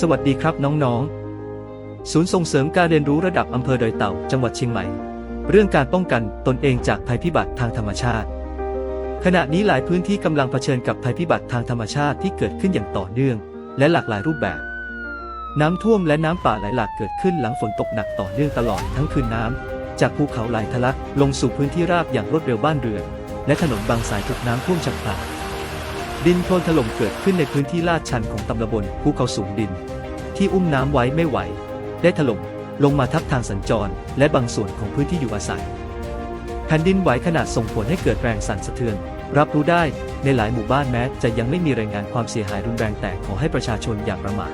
สวัสดีครับน้องๆ ศูนย์ส่งเสริมการเรียนรู้ระดับอำเภอดอยเต่า จังหวัดเชียงใหม่ เรื่องการป้องกันตนเองจากภัยพิบัติทางธรรมชาติ ขณะนี้หลายพื้นที่กำลังเผชิญกับภัยพิบัติทางธรรมชาติที่เกิดขึ้นอย่างต่อเนื่อง และหลากหลายรูปแบบ น้ำท่วมและน้ำป่าไหลหลากเกิดขึ้นหลังฝนตกหนักต่อเนื่องตลอดทั้งคืนน้ำจากภูเขาไหลทะลักลงสู่พื้นที่ราบอย่างรวดเร็วบ้านเรือนและถนนบางสายถูกน้ำท่วมฉับพลัน ดินโคลนถล่มเกิดขึ้นในพื้นที่ลาดชันของตำบลภูเขาสูงดิน ที่อุ้มน้ำไว้ไม่ไหว ได้ถล่มลงมาทับทางสัญจร และบางส่วนของพื้นที่อยู่อาศัยแผ่นดินไหวขนาดส่งผลให้เกิดแรงสั่นสะเทือน รับรู้ได้ในหลายหมู่บ้านแม้ จะยังไม่มีรายงานความเสียหายรุนแรงแต่ขอให้ประชาชนอย่าประมาท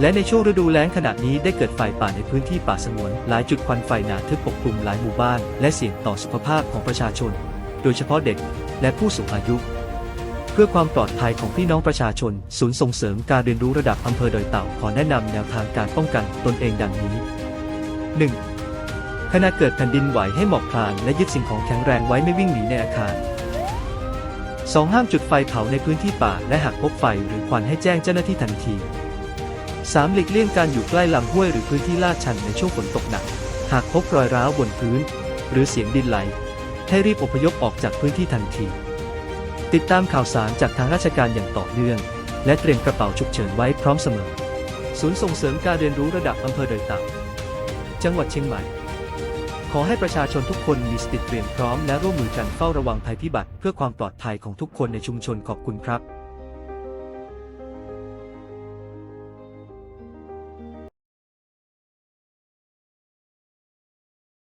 และในช่วงฤดูแล้งขณะนี้ได้เกิดไฟป่าในพื้นที่ป่าสงวน หลายจุดควันไฟหนาทึบปกคลุมหลายหมู่บ้าน และเสี่ยงต่อสุขภาพของประชาชน โดยเฉพาะเด็กและผู้สูงอายุ พื่อความปลอดภัยของพี่น้องประชาชน ศูนย์ส่งเสริมการเรียนรู้ระดับอำเภอดอยเต่าขอแนะนำแนวทางการป้องกันตนเองดังนี้ 1. ขณะเกิดแผ่นดินไหวให้หมอบคลานและยึดสิ่งของแข็งแรงไว้ไม่วิ่งหนีในอาคาร 2. ห้ามจุดไฟเผาในพื้นที่ป่าและหากพบไฟหรือควันให้แจ้งเจ้าหน้าที่ทันที 3. หลีกเลี่ยงการอยู่ใกล้ลำห้วยหรือพื้นที่ลาดชันในช่วงฝนตกหนัก หากพบรอยร้าวบนพื้น หรือเสียงดินไหล ให้รีบอพยพออกจากพื้นที่ทันที ติดตามข่าวสารจากทางราชการอย่างต่อเนื่อง และเตรียมกระเป๋าฉุกเฉินไว้พร้อมเสมอ ศูนย์ส่งเสริมการเรียนรู้ระดับอำเภอดยเต่าจังหวัดเชียงใหม่ ขอให้ประชาชนทุกคนมีสติเตรียมพร้อมและร่วมมือกันเฝ้าระวังภัยพิบัติเพื่อความปลอดภัยของทุกคนในชุมชนขอบคุณครับ